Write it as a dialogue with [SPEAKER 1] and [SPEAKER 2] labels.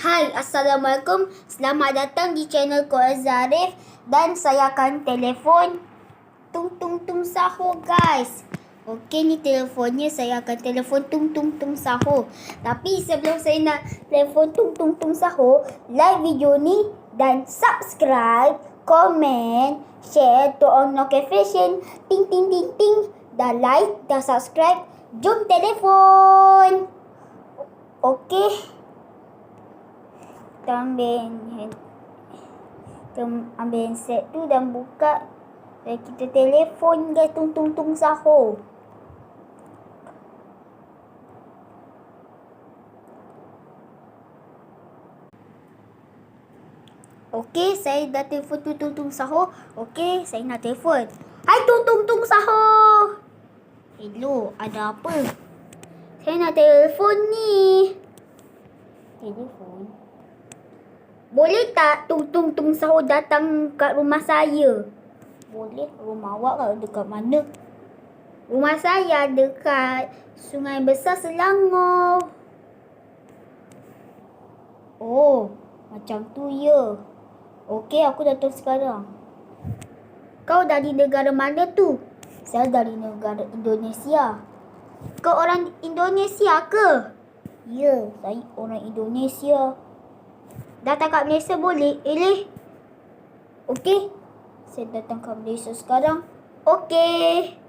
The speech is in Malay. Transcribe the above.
[SPEAKER 1] Hai, Assalamualaikum. Selamat datang di channel Ko Azarif dan saya akan telefon tung tung tung sahur guys. Okey ni telefonnya saya akan telefon tung tung tung sahur. Tapi sebelum saya nak telefon tung tung tung sahur, like video ni dan subscribe, komen, share to on notification, ting ting ting ting dan like dan subscribe. Jom telefon. Okey ambil kita ambil handset tu dan buka dan kita telefon guys tung tung tung sahur. Okey, saya dah telefon tung tung tung sahur. Okey, saya nak telefon. Hai tung tung tung sahur. Hello, ada apa? Saya nak telefon ni. Telefon. Boleh tak tung tung tung sahur datang kat rumah saya? Boleh. Rumah awak kan dekat mana? Rumah saya dekat Sungai Besar Selangor. Oh, macam tu ya. Okey, aku datang sekarang. Kau dari negara mana tu? Saya dari negara Indonesia. Kau orang Indonesia ke? Ya, saya orang Indonesia. Datang kat Malaysia boleh? Eleh? Okey. Saya datang kat Malaysia sekarang. Okey.